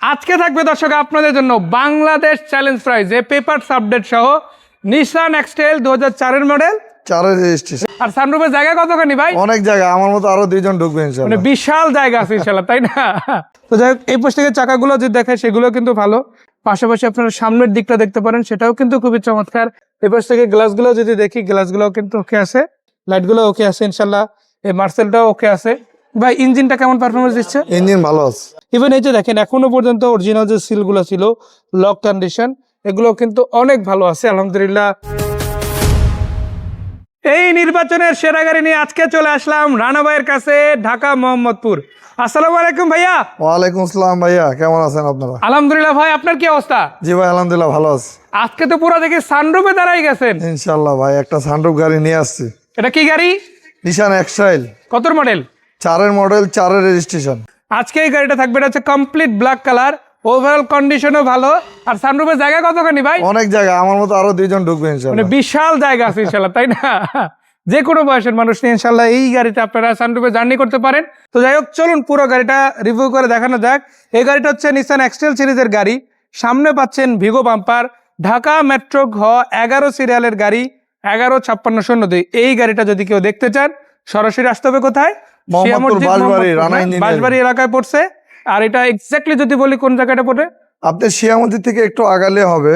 আজকে থাকবে দর্শক আপনাদের জন্য Bangladesh challenge prize a paper update সহ নিশান এক্সটেল দু হাজার চারের মডেল। চারের রেজিস্ট্রেশন আর সানরুফের জায়গা কতখানি ভাই? অনেক জায়গা আমার মতো আরও দুইজন ঢুকবে মানে বিশাল জায়গা আছে ইনশাল্লাহ তাই না? তো যাই হোক এই পাশ থেকে চাকাগুলো যদি সেগুলো কিন্তু ভালো। পাশাপাশি আপনারা সামনের দিকটা দেখতে পারেন সেটাও কিন্তু খুবই চমৎকার। এই পাশ থেকে গ্লাসগুলো যদি দেখি গ্লাসগুলো কিন্তু ওকে আছে। লাইটগুলো ওকে আছে ইনশাল্লাহ এই মার্সেলটাও ওকে আছে। ভাই ইঞ্জিনটা কেমন পারফরমেন্স দিচ্ছে? ইঞ্জিন ভালো আছে। ইভেন এই যে দেখেন এখনও পর্যন্ত অরিজিনাল যে সিলগুলো ছিল লক কন্ডিশন এগুলো কিন্তু অনেক ভালো আছে আলহামদুলিল্লাহ। এই নির্বাচনের সেরা গাড়ি নিয়ে আজকে চলে আসলাম রানা ভাইয়ের কাছে ঢাকা মোহাম্মদপুর। আসসালামু আলাইকুম ভাইয়া। ওয়ালাইকুম আসসালাম ভাইয়া কেমন আছেন আপনারা? আলহামদুলিল্লাহ ভাই আপনার কি অবস্থা? জি ভাই আলহামদুলিল্লাহ ভালো আছে। আজকে তো পুরো দেখি সানরুফে দাঁড়াই গেছেন। ইনশাল্লাহ ভাই একটা সানরুফ গাড়ি নিয়ে আসছি। এটা কি গাড়ি? নিশান এক্সটাইল কতর মডেল চারের মডেল চারের রেজিস্ট্রেশন আজকে এই গাড়িটা থাকবে এটা হচ্ছে কমপ্লিট ব্ল্যাক কালার ওভারঅল কন্ডিশনও ভালো। আর সানরুফের জায়গা কতখানি ভাই? অনেক জায়গা আমার মতো আরও দুইজন ঢুকবে মানে বিশাল জায়গা আছে ইনশাল্লাহ তাই না? যে কোনো বয়সের মানুষ নিয়ে ইনশাল্লাহ এই গাড়িটা আপনারা সানরুফে জার্নি করতে পারেন। তো যাই হোক চলুন পুরো গাড়িটা রিভিউ করে দেখানো যাক। এই গাড়িটা হচ্ছে নিসান এক্সটেল সিরিজের গাড়ি। সামনে পাচ্ছেন ভিগো বাম্পার ঢাকা মেট্রো ঘ এগারো সিরিয়ালের গাড়ি এগারো ছাপ্পান্ন শূন্য দুই। এই গাড়িটা যদি কেউ দেখতে চান সরাসরি আসতে হবে কোথায়? মোহাম্মদপুর বাঁশবাড়ি, রানা বাঁশবাড়ি এলাকায় পড়ছে আর এটা এক্স্যাক্টলি যদি বলি কোন জায়গাটা পড়ে? আপনি শিয়ামতি থেকে একটু আগালে হবে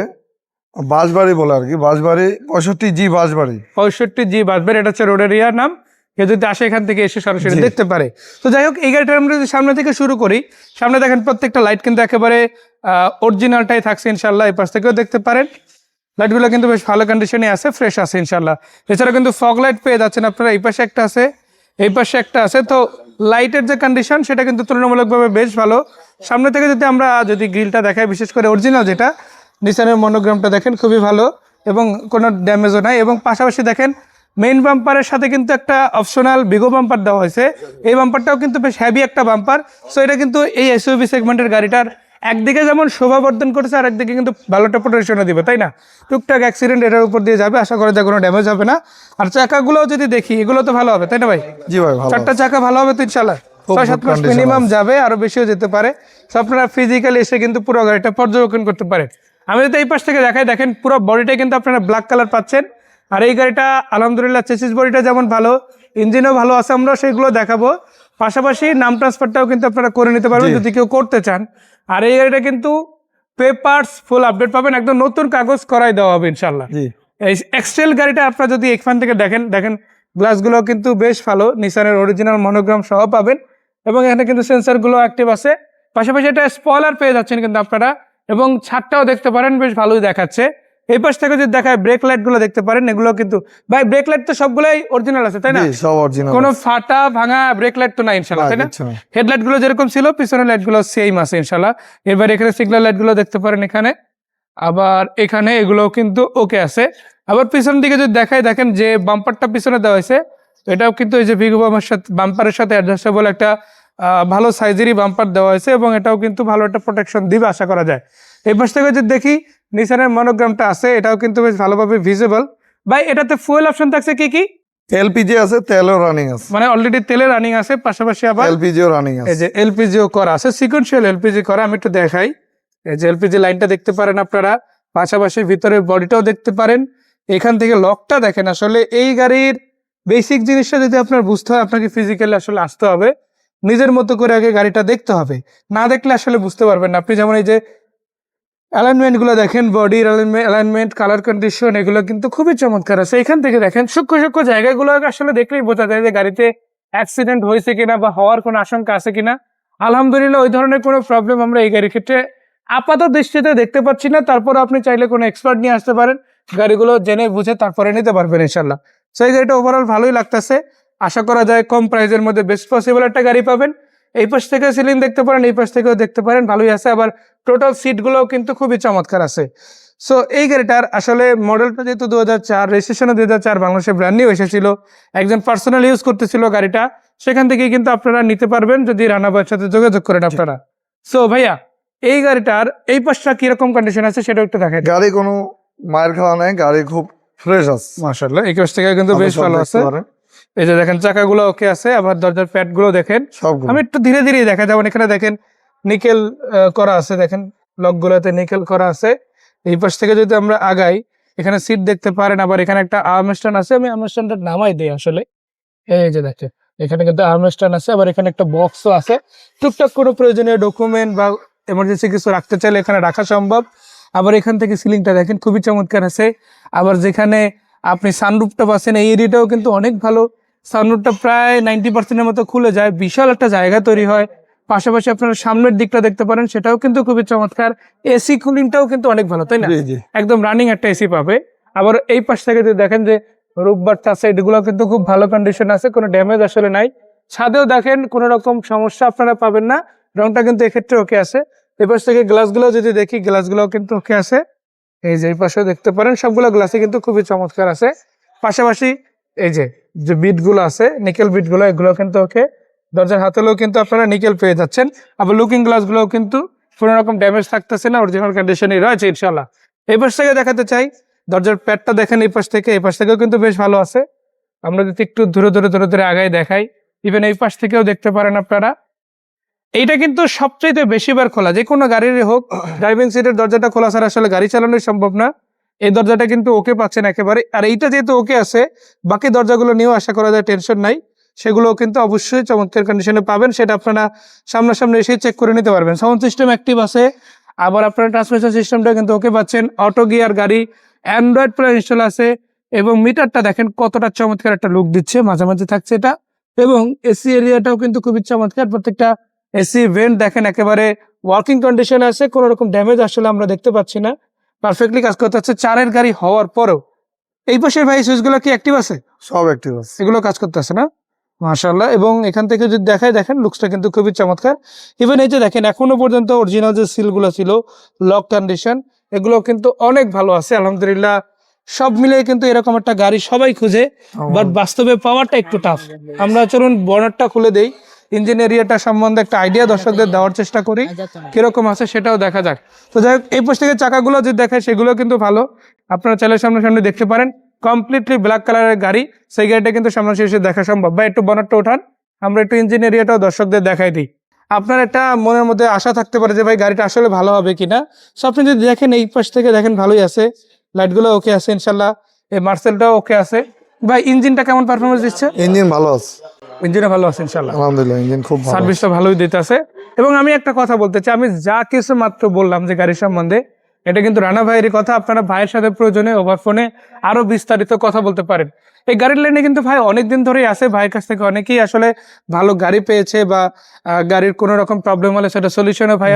বাঁশবাড়ি বলে আর কি বাঁশবাড়ি পঁয়ষট্টি জি বাঁশবাড়ি পঁয়ষট্টি জি এটা হচ্ছে নাম কেউ যদি আসে এখান থেকে এসে সরাসরি দেখতে পারে। তো যাই হোক এই গাড়িটা আমরা যদি সামনে থেকে শুরু করি সামনে দেখেন প্রত্যেকটা লাইট কিন্তু একেবারে অরিজিনালটাই থাকছে ইনশাল্লাহ এই পাশ থেকেও দেখতে পারেন। লাইটগুলো কিন্তু বেশ ভালো কন্ডিশনে আছে ফ্রেশ আছে ইনশাল্লাহ এছাড়া কিন্তু ফগ লাইট পেয়ে যাচ্ছেন আপনারা এই পাশে একটা আছে। এই পাশে একটা আছে, তো লাইটের যে কন্ডিশন সেটা কিন্তু তুলনামূলকভাবে বেশ ভালো। সামনে থেকে যদি আমরা যদি গ্রিলটা দেখাই, বিশেষ করে অরিজিনাল যেটা নিসানের মনোগ্রামটা দেখেন, খুবই ভালো এবং কোনো ড্যামেজও নাই। এবং পাশাপাশি দেখেন মেইন বাম্পারের সাথে কিন্তু একটা অপশনাল বিগো বাম্পার দেওয়া হয়েছে। এই বাম্পারটাও কিন্তু বেশ হেভি একটা বাম্পার সো এটা কিন্তু এই এসইউবি সেগমেন্টের গাড়িটার একদিকে যেমন শোভাবর্ধন করেছে আর একদিকে কিন্তু ভালোটা প্রোটেকশনও দিবে তাই না? টুকটাক অ্যাক্সিডেন্ট এটার উপর দিয়ে যাবে আশা করা যায় কোনো ড্যামেজ হবে না। আর চাকাগুলো যদি দেখি এগুলো তো ভালো হবে তাই না ভাই? জি ভাই চারটা চাকা ভালো হবে তো ইনশাল্লাহ ছয় সাত মাস মিনিমাম যাবে আরও বেশিও যেতে পারে। তো আপনারা ফিজিক্যালি এসে কিন্তু পুরো গাড়িটা পর্যবেক্ষণ করতে পারেন। আমি যদি এই পাশ থেকে দেখাই দেখেন পুরো বডিটা কিন্তু আপনারা ব্ল্যাক কালার পাচ্ছেন। আর এই গাড়িটা আলহামদুলিল্লাহ চেসিস বডিটা যেমন ভালো ইঞ্জিনও ভালো আছে আমরা সেগুলো দেখাবো। পাশাপাশি নাম ট্রান্সফারটাও কিন্তু আপনারা করে নিতে পারবেন যদি কেউ করতে চান। আর এই গাড়িটা কিন্তু পেপারস ফুল আপডেট পাবেন একদম নতুন কাগজ করাই দেওয়া হবে ইনশাল্লাহ এই এক্সটেল গাড়িটা আপনারা যদি এখান থেকে দেখেন দেখেন গ্লাসগুলো কিন্তু বেশ ভালো নিসানের অরিজিনাল মনোগ্রাম সহ পাবেন এবং এখানে কিন্তু সেন্সারগুলো অ্যাক্টিভ আছে। পাশাপাশি এটা স্পয়লার পেয়ে যাচ্ছেন কিন্তু আপনারা এবং ছাদটাও দেখতে পারেন বেশ ভালোই দেখাচ্ছে। এই পাশ থেকে যদি দেখায় ব্রেক লাইটগুলো দেখতে পারেন এগুলো কিন্তু ভাই ব্রেক লাইট তো সবগুলোই অরিজিনাল আছে তাই না? সব অরিজিনাল কোনো ফাটা ভাঙা ব্রেক লাইট তো নাই ইনশাল্লাহ তাই না? হেডলাইটগুলো যেরকম ছিল পিছনের লাইটগুলো সেম আছে ইনশাল্লাহ এবার এখানে সিগন্যাল লাইটগুলো দেখতে পারেন এখানে। আবার এখানে এগুলো কিন্তু ওকে আছে। আবার পিছন দিকে যদি দেখাই দেখেন যে বাম্পারটা পিছনে দেওয়া হয়েছে এটাও কিন্তু এই যে ভিগো বাম্পার সাথে বাম্পারের সাথে অ্যাডজাস্টেবল একটা ভালো সাইজেরই বাম্পার দেওয়া হয়েছে এবং এটাও কিন্তু ভালো একটা প্রোটেকশন দিবে আশা করা যায়। এই পাশ থেকে যদি দেখি নিসানের মনোগ্রামটা আছে এটাও কিন্তু বেশ ভালোভাবে ভিজিবল ভাই এটাতে ফুয়েল অপশন থাকছে কি কি? এলপিজি আছে তেলও রানিং আছে। মানে অলরেডি তেলে রানিং আছে পাশাপাশি আবার এলপিজিও রানিং আছে। এই যে এলপিজিও করা আছে সিকোয়েন্সিয়াল এলপিজি করা আমি একটু দেখাই। এই যে এলপিজি লাইনটা দেখতে পারেন আপনারা পাশাপাশি ভিতরে বডিটাও দেখতে পারেন। এখান থেকে লকটা দেখেন আসলে এই গাড়ির বেসিক জিনিসটা যদি আপনার বুঝতে হয় আপনাকে ফিজিক্যালি আসলে আসতে হবে। নিজের মতো করে আগে গাড়িটা দেখতে হবে। না দেখলে আসলে বুঝতে পারবেন না। আপনি যেমন এই যে অ্যালাইনমেন্টগুলো দেখেন বডির অ্যালাইনমেন্ট কালার কন্ডিশন এগুলো কিন্তু খুবই চমৎকার আছে। এখান থেকে দেখেন, সূক্ষ্ম সূক্ষ্ম জায়গাগুলো আসলে দেখলেই বোঝা যায় যে গাড়িতে অ্যাক্সিডেন্ট হয়েছে কিনা বা হওয়ার কোনো আশঙ্কা আছে কিনা। আলহামদুলিল্লাহ, ওই ধরনের কোনো প্রবলেম আমরা এই গাড়ির ক্ষেত্রে আপাত দৃষ্টিতে দেখতে পাচ্ছি না। তারপর আপনি চাইলে কোনো এক্সপার্ট নিয়ে আসতে পারেন। গাড়িগুলো জেনে বুঝে তারপরে নিতে পারবেন ইনশাল্লাহ সেই গাড়িটা ওভারঅল ভালোই লাগতেছে। আশা করা যায় কম প্রাইসের মধ্যে বেস্ট পসিবল একটা গাড়ি পাবেন। এই পাশ থেকে সিলিং দেখতে পারেন এই পাশ থেকেও দেখতে পারেন ভালোই আছে। আবার টোটাল সিটগুলোও কিন্তু খুবই চমৎকার আছে। সো এই গাড়িটার আসলে মডেলটা যেহেতু দু হাজার চার রেজিস্ট্রেশনে দু হাজার চার বাংলাদেশে ব্র্যান্ড নিউ এসেছিল। একজন পার্সোনাল ইউজ করতেছিল গাড়িটা। সেখান থেকে কিন্তু আপনারা নিতে পারবেন যদি রানাবাইয়ের সাথে যোগাযোগ করেন আপনারা। সো ভাইয়া এই গাড়িটার এই পাশটা কীরকম কন্ডিশন আছে সেটা একটু দেখেন গাড়ি কোনো মায়ের খাওয়া নেই গাড়ি খুব ফ্রেশ আছে। মাশাল্লাহ এই পাশ থেকে কিন্তু বেশ ভালো আছে। এই যে দেখেন চাকাগুলো ওকে আছে আবার দরজার প্যাডগুলো দেখেন আমি একটু ধীরে ধীরে দেখা যেমন এখানে দেখেন নিকেল করা আছে দেখেন লকগুলোতে নিকেল করা আছে। এই পাশ থেকে যদি আমরা আগাই এখানে সিট দেখতে পারেন আবার এখানে একটা আর্মস্টান আছে। আমি আর্মস্টানটা নামাই দিই আসলে। এই যে দেখেন এখানে কিন্তু আর্মস্টান আছে আবার এখানে একটা বক্সও আছে। টুকটাক কোনো প্রয়োজনীয় ডকুমেন্ট বা এমার্জেন্সি কিছু রাখতে চাইলে এখানে রাখা সম্ভব। আবার এখান থেকে সিলিংটা দেখেন খুবই চমৎকার আছে। আবার যেখানে আপনি সানরুফটা পাচ্ছেন এই এরিয়াটাও কিন্তু অনেক ভালো। সানরুফটা প্রায় নাইনটি পার্সেন্টের মতো খুলে যায়। বিশাল একটা জায়গা তৈরি হয়। পাশাপাশি আপনারা সামনের দিকটা দেখতে পারেন সেটাও কিন্তু খুবই চমৎকার। এসি কুলিংটাও কিন্তু অনেক ভালো তাই না? একদম রানিং একটা এসি পাবে। আবার এই পাশ থেকে যদি দেখেন যে রূপবার চার সাইড এগুলো কিন্তু খুব ভালো কন্ডিশন আছে কোনো ড্যামেজ আসলে নাই। ছাদেও দেখেন কোনো রকম সমস্যা আপনারা পাবেন না। রংটা কিন্তু এক্ষেত্রে ওকে আছে। এই পাশ থেকে গ্লাসগুলো যদি দেখি গ্লাসগুলো কিন্তু ওকে আছে। এই যে এই পাশেও দেখতে পারেন সবগুলো গ্লাসে কিন্তু খুবই চমৎকার আছে। পাশাপাশি এই যে যে বিটগুলো আছে নিকেল বিটগুলো এগুলো কিন্তু ওকে দরজার হাতেলেও কিন্তু আপনারা নিকেল পেয়ে যাচ্ছেন। আবার লুকিং গ্লাসগুলোও কিন্তু কোনো রকম ড্যামেজ থাকতেছে না অরিজিনাল কন্ডিশনই রয়েছে ইনশাল্লাহ এই পাশ থেকে দেখাতে চাই, দরজার প্যাডটা দেখেন এই পাশ থেকে, এই পাশ থেকেও কিন্তু বেশ ভালো আছে। আমরা যদি একটু ধরে ধরে ধরে ধরে আগায় দেখাই ইভেন এই পাশ থেকেও দেখতে পারেন আপনারা। এইটা কিন্তু সবচেয়ে বেশিবার খোলা, যে কোনো গাড়িরই হোক ড্রাইভিং সিটের দরজাটা খোলা ছাড়া আসলে গাড়ি চালানোই সম্ভব না। এই দরজাটা কিন্তু ওকে পাচ্ছেন একেবারে। আর এইটা যেহেতু ওকে আছে, বাকি দরজাগুলো নিয়েও আশা করা যায় টেনশন নাই। সেগুলো কিন্তু অবশ্যই চমৎকার কন্ডিশনে পাবেন, সেটা আপনারা সামনাসামনি এসে চেক করে নিতে পারবেন। সাউন্ড সিস্টেম অ্যাক্টিভ আছে, আবার আপনারা ট্রান্সমিশন সিস্টেমটা কিন্তু ওকে পাচ্ছেন। অটো গিয়ার গাড়ি অ্যান্ড্রয়েড প্লে ইনস্টল আছে, এবং মিটারটা দেখেন কতটা চমৎকার একটা লুক দিচ্ছে। মাঝে মাঝে থাকছে এটা। এবং এসি এরিয়াটাও কিন্তু খুবই চমৎকার। প্রত্যেকটা এসি ভেন্ট দেখেন একেবারে ওয়ার্কিং কন্ডিশন আছে, কোনো রকম ড্যামেজ আসলে আমরা দেখতে পাচ্ছি না। পারফেক্টলি কাজ করতে হচ্ছে চারের গাড়ি হওয়ার পরেও। এই পাশের ভাই সুইচগুলো কি অ্যাক্টিভ আছে? সব অ্যাক্টিভ আছে। এগুলো কাজ করতেছে না? মাশাল্লাহ এবং এখান থেকে যদি দেখায় দেখেন লুকসটা কিন্তু খুবই চমৎকার। ইভেন এই যে দেখেন এখনও পর্যন্ত অরিজিনাল যে সিলগুলো ছিল লক কন্ডিশন এগুলো কিন্তু অনেক ভালো আছে আলহামদুলিল্লাহ। সব মিলিয়ে কিন্তু এরকম একটা গাড়ি সবাই খুঁজে বাট বাস্তবে পাওয়াটা একটু টাফ আমরা চলুন বনারটা খুলে দেই। ইঞ্জিন এরিয়াটা সম্বন্ধে একটা আইডিয়া দর্শকদের দেওয়ার চেষ্টা করি। কীরকম আছে সেটাও দেখা যাক। তো যাই হোক এই পাশ থেকে চাকাগুলো যদি দেখায় সেগুলো কিন্তু ভালো। আপনারা চাইলে সামনে সামনে দেখতে পারেন। কমপ্লিটলি ব্ল্যাক কালারের গাড়ি। সেই গাড়িটা কিন্তু সামনাসামনি এসে দেখা সম্ভব। বা একটু বনারটা ওঠান। আমরা একটু ইঞ্জিন এরিয়াটাও দর্শকদের দেখাই দিই। আপনার একটা মনের মধ্যে আশা থাকতে পারে যে ভাই গাড়িটা আসলে ভালো হবে কিনা। সো আপনি যদি দেখেন এই পাশ থেকে দেখেন ভালোই আছে। লাইটগুলো ওকে আছে ইনশাল্লাহ। এই মার্সেলটাও ওকে আছে। ভাই ইঞ্জিনটা কেমন পারফরমেন্স দিচ্ছে? ইঞ্জিন ভালো আছে। ইঞ্জিনও ভালো আছে ইনশাল্লাহ আলহামদুলিল্লাহ ইঞ্জিন খুব ভালো। সার্ভিসটা ভালোই দিতেছে। এবং আমি একটা কথা বলতে চাই আমি যা কিছু মাত্র বললাম যে গাড়ি সম্বন্ধে এটা কিন্তু রানা ভাইয়ের কথা আপনারা ভাইয়ের সাথে প্রয়োজনে ওভার ফোনে আরও বিস্তারিত কথা বলতে পারেন। এই গাড়ির লাইনে কিন্তু ভাই অনেকদিন ধরেই আছে ভাইয়ের কাছ থেকে অনেকেই আসলে ভালো গাড়ি পেয়েছে বা গাড়ির কোনো রকম প্রবলেম হলে সেটা সলিউশনও ভাই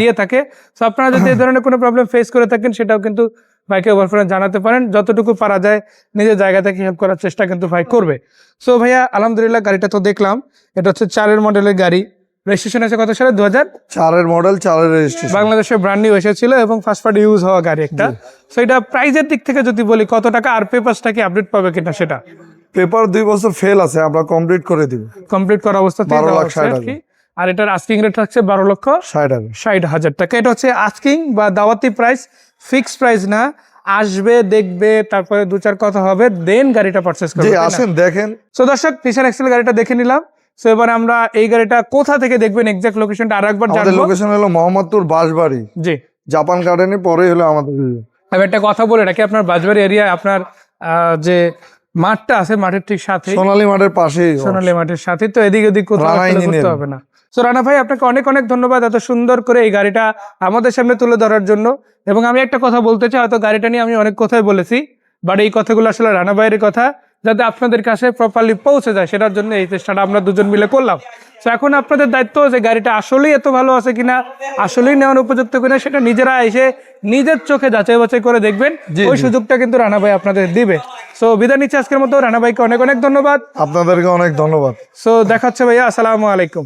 দিয়ে থাকে। তো আপনারা যদি এই ধরনের কোনো প্রবলেম ফেস করে থাকেন সেটাও কিন্তু ভাইকে ওভার ফোনে জানাতে পারেন যতটুকু পারা যায় নিজের জায়গা থেকে হেল্প করার চেষ্টা কিন্তু ভাই করবে। সো ভাইয়া আলহামদুলিল্লাহ গাড়িটা তো দেখলাম এটা হচ্ছে চারের মডেলের গাড়ি। রেজিস্ট্রেশন আছে কত সালে? দু হাজার চারের মডেল চারের রেজিস্ট্রেশন বাংলাদেশে ব্র্যান্ড নিউ এসেছিল এবং ফার্স্ট পার্টি ইউজ হওয়া গাড়ি একটা। সো এটা প্রাইজের দিক থেকে যদি বলি কত টাকা আর পেপারসটা কি আপডেট পাবে কিনা সেটা? পেপার দুই বছর ফেল আছে আমরা কমপ্লিট করে দিব। কমপ্লিট করা অবস্থাতে 12 লাখ ষাট আর এটার আস্কিং রেট থাকছে বারো লক্ষ ষাট হবে ষাট হাজার। টাকা এটা হচ্ছে আস্কিং বা দাওয়াতি প্রাইস ফিক্সড প্রাইস না আসবে দেখবে তারপরে দু চার কথা হবে দেন গাড়িটা পারচেস করবে আসেন দেখেন। সো দর্শক নিশান এক্সেল গাড়িটা দেখে নিলাম। সো এবার আমরা এই গাড়িটা কোথা থেকে দেখবেন এক্সাক্ট লোকেশনটা আর একবার আমাদের জানব। লোকেশন হলো মোহাম্মদপুর বাঁশবাড়ি। জি। জাপান গার্ডেনে পরে হলো আমাদের আমি একটা কথা বলে রাখি আপনার বাজবাড়ি এরিয়া আপনার আহ, যে মাঠটা আছে মাঠের ঠিক সাথে সোনালী মাঠের পাশেই। সোনালী মাঠের সাথে তো এদিক ওদিক কোথাও হবে না। তো রানা ভাই আপনাকে অনেক অনেক ধন্যবাদ এত সুন্দর করে এই গাড়িটা আমাদের সামনে তুলে ধরার জন্য। এবং আমি একটা কথা বলতে চাই হয়তো গাড়িটা নিয়ে আমি অনেক কথাই বলেছি বাট এই কথাগুলো আসলে রানা ভাইয়ের কথা যাতে আপনাদের কাছে প্রপারলি পৌঁছে যায় সেটার জন্য এই চেষ্টাটা আমরা দুজন মিলে করলাম। তো এখন আপনাদের দায়িত্ব যে গাড়িটা আসলেই এত ভালো আছে কিনা আসলেই নেওয়ার উপযুক্ত কিনা সেটা নিজেরা এসে নিজের চোখে যাচাই বাছাই করে দেখবেন। ওই সুযোগটা কিন্তু রানা ভাই আপনাদের দিবে। সো বিদায় নিচ্ছে আজকের মতো। রানা ভাইকে অনেক অনেক ধন্যবাদ। আপনাদেরকে অনেক ধন্যবাদ। সো দেখাচ্ছে ভাইয়া আসসালামু আলাইকুম।